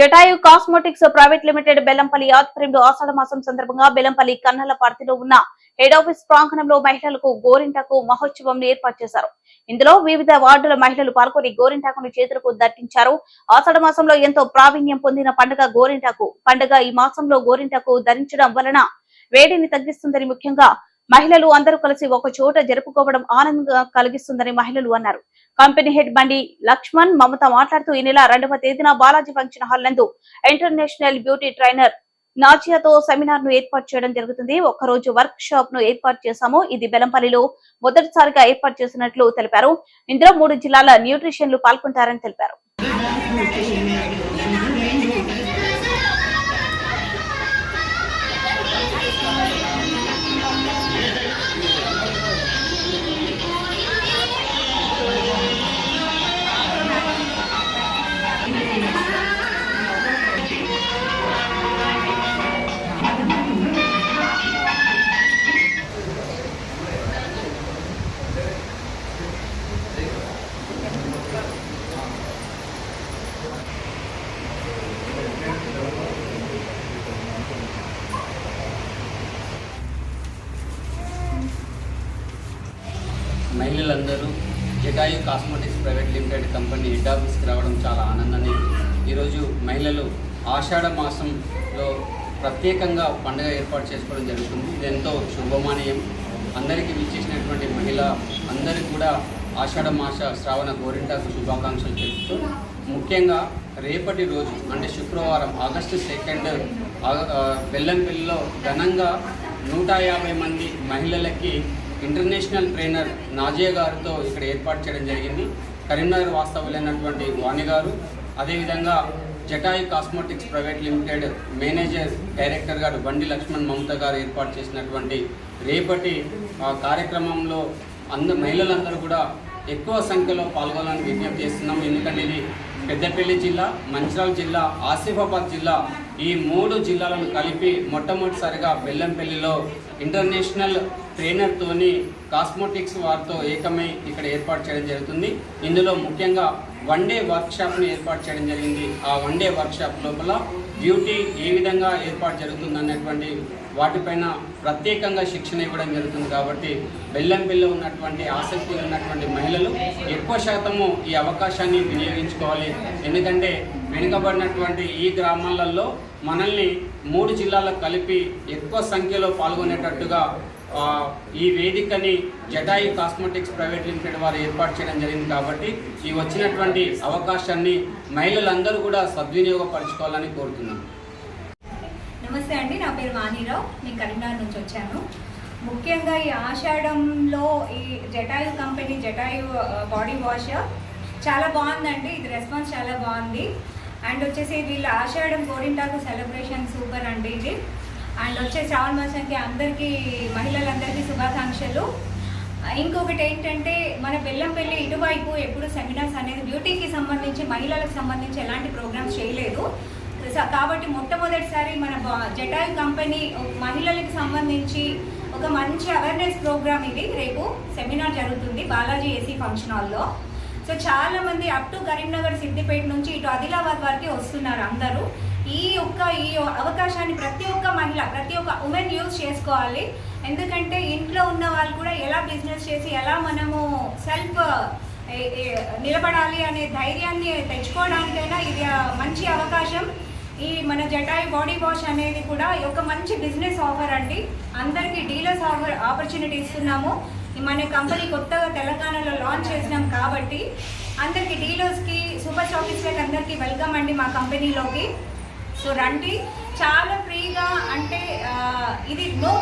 Jatayu cosmetics private limited Bellampalli ఆధ్వర్యంలో ఆషాఢ మాసం సందర్భంగా బెల్లంపల్లి కన్నల పార్టీలో ఉన్న హెడ్ ఆఫీస్ ప్రాంగణంలో మహిళలకు గోరింటాకు మహోత్సవం ఏర్పాటు చేశారు. ఇందులో వివిధ వార్డుల మహిళలు పాల్గొని గోరింటాకును చేతులకు దట్టించారు. ఆషాఢ మాసంలో ఎంతో ప్రావీణ్యం పొందిన పండుగ గోరింటాకు. పండుగ ఈ మాసంలో గోరింటాకు ధరించడం వలన వేడిని తగ్గిస్తుందని ముఖ్యంగా మహిళలు అందరూ కలిసి ఒక చోట జరుపుకోవడం ఆనందంగా కలిగిస్తుందని మహిళలు అన్నారు. కంపెనీ హెడ్ బండి లక్ష్మణ్ మమత మాట్లాడుతూ ఈ నెల రెండవ తేదీన బాలాజీ ఫంక్షన్ హాల్ నందు ఇంటర్నేషనల్ బ్యూటీ ట్రైనర్ నాచియాతో సెమినార్ను ఏర్పాటు చేయడం జరుగుతుంది. ఒక్క రోజు వర్క్ షాప్ను ఏర్పాటు చేశాము. ఇది బెలంపల్లిలో మొదటిసారిగా ఏర్పాటు చేసినట్లు తెలిపారు. ఇందులో మూడు జిల్లాల న్యూట్రిషన్లు పాల్గొంటారని తెలిపారు. మహిళలందరూ Jatayu cosmetics private limited company head ఆఫీస్కి రావడం చాలా ఆనందాన్ని ఈరోజు మహిళలు ఆషాఢ మాసంలో ప్రత్యేకంగా పండుగ ఏర్పాటు చేసుకోవడం జరుగుతుంది. ఇది ఎంతో శుభమానీయం. అందరికీ విచ్చేసినటువంటి మహిళ అందరికీ కూడా ఆషాఢ మాస శ్రావణ గోరింటాకు శుభాకాంక్షలు తెలుపుతూ ముఖ్యంగా రేపటి రోజు అంటే శుక్రవారం ఆగస్టు సెకండ్ బెల్లంపల్లిలో ఘనంగా నూట యాభై మంది మహిళలకి ఇంటర్నేషనల్ ట్రైనర్ నాజియా గారితో ఇక్కడ ఏర్పాటు చేయడం జరిగింది. కరీంనగర్ వాస్తవులైనటువంటి వాణి గారు అదేవిధంగా Jatayu cosmetics private limited manager director garu Bandi Laxman మమత గారు ఏర్పాటు చేసినటువంటి రేపటి ఆ, కార్యక్రమంలో అంద మహిళలందరూ కూడా ఎక్కువ సంఖ్యలో పాల్గొనాలని విజ్ఞప్తి చేస్తున్నాం. ఎందుకంటే ఇది పెద్దపల్లి జిల్లా మంచిరాల జిల్లా ఆసిఫాబాద్ జిల్లా ఈ మూడు జిల్లాలను కలిపి మొట్టమొదటిసారిగా బెల్లంపల్లిలో ఇంటర్నేషనల్ ట్రైనర్తోని కాస్మోటిక్స్ వారితో ఏకమై ఇక్కడ ఏర్పాటు చేయడం జరుగుతుంది. ఇందులో ముఖ్యంగా వన్ డే వర్క్షాప్ని ఏర్పాటు చేయడం జరిగింది. ఆ వన్ డే వర్క్షాప్ లోపల డ్యూటీ ఏ విధంగా ఏర్పాటు జరుగుతుంది అన్నటువంటి వాటిపైన ప్రత్యేకంగా శిక్షణ ఇవ్వడం జరుగుతుంది కాబట్టి బెల్లంపల్లిలో ఉన్నటువంటి ఆసక్తి ఉన్నటువంటి మహిళలు ఎక్కువ శాతము ఈ అవకాశాన్ని వినియోగించుకోవాలి. ఎందుకంటే వెనుకబడినటువంటి ఈ గ్రామాలలో మనల్ని మూడు జిల్లాలకు కలిపి ఎక్కువ సంఖ్యలో పాల్గొనేటట్టుగా ఈ వేదికని జటాయి కాస్మెటిక్స్ ప్రైవేట్ లిమిటెడ్ వారు ఏర్పాటు చేయడం జరిగింది కాబట్టి ఈ వచ్చినటువంటి అవకాశాన్ని మహిళలందరూ కూడా సద్వినియోగపరచుకోవాలని కోరుతున్నాను నమస్తే అండి నా పేరు వాణిరావు నేను కరీంనగర్ నుంచి వచ్చాను. ముఖ్యంగా ఈ ఆషాఢంలో ఈ Jatayu company Jatayu body wash చాలా బాగుందండి. ఇది రెస్పాన్స్ చాలా బాగుంది. అండ్ వచ్చేసి వీళ్ళ ఆషాఢం గోరింటాకు సెలబ్రేషన్ సూపర్ అండి ఇది. అండ్ వచ్చే శ్రావణ మాసానికి అందరికీ మహిళలందరికీ శుభాకాంక్షలు. ఇంకొకటి ఏంటంటే మన బెల్లంపల్లి ఇటువైపు ఎప్పుడు సెమినార్స్ అనేది బ్యూటీకి సంబంధించి మహిళలకు సంబంధించి ఎలాంటి ప్రోగ్రామ్స్ చేయలేదు. కాబట్టి మొట్టమొదటిసారి మన జటాయు కంపెనీ మహిళలకు సంబంధించి ఒక మంచి అవేర్నెస్ ప్రోగ్రామ్ ఇది. రేపు సెమినార్ జరుగుతుంది బాలాజీ ఏసీ ఫంక్షన్ హాల్లో. సో చాలా మంది అప్ టు కరీంనగర్ సిద్దిపేట నుంచి ఇటు ఆదిలాబాద్ వరకు వస్తున్నారు అందరూ. ఈ యొక్క ఈ అవకాశాన్ని ప్రతి ఒక్క మహిళ ప్రతి ఒక్క ఉమెన్ యూజ్ చేసుకోవాలి. ఎందుకంటే ఇంట్లో ఉన్న వాళ్ళు కూడా ఎలా బిజినెస్ చేసి ఎలా మనము సెల్ఫ్ నిలబడాలి అనే ధైర్యాన్ని తెచ్చుకోవడానికైనా ఇది మంచి అవకాశం. ఈ మన జటాయి బాడీ వాష్ అనేది కూడా ఒక మంచి బిజినెస్ ఆఫర్ అండి. అందరికీ డీలర్స్ ఆఫర్ ఆపర్చునిటీ ఇస్తున్నాము. మన కంపెనీ కొత్తగా తెలంగాణలో లాంచ్ చేసినాం కాబట్టి అందరికీ డీలర్స్కి సూపర్ స్టాకిస్ట్లకు అందరికీ వెల్కమ్ అండి మా కంపెనీలోకి సో రండి. చాలా ఫ్రీగా అంటే ఇది నో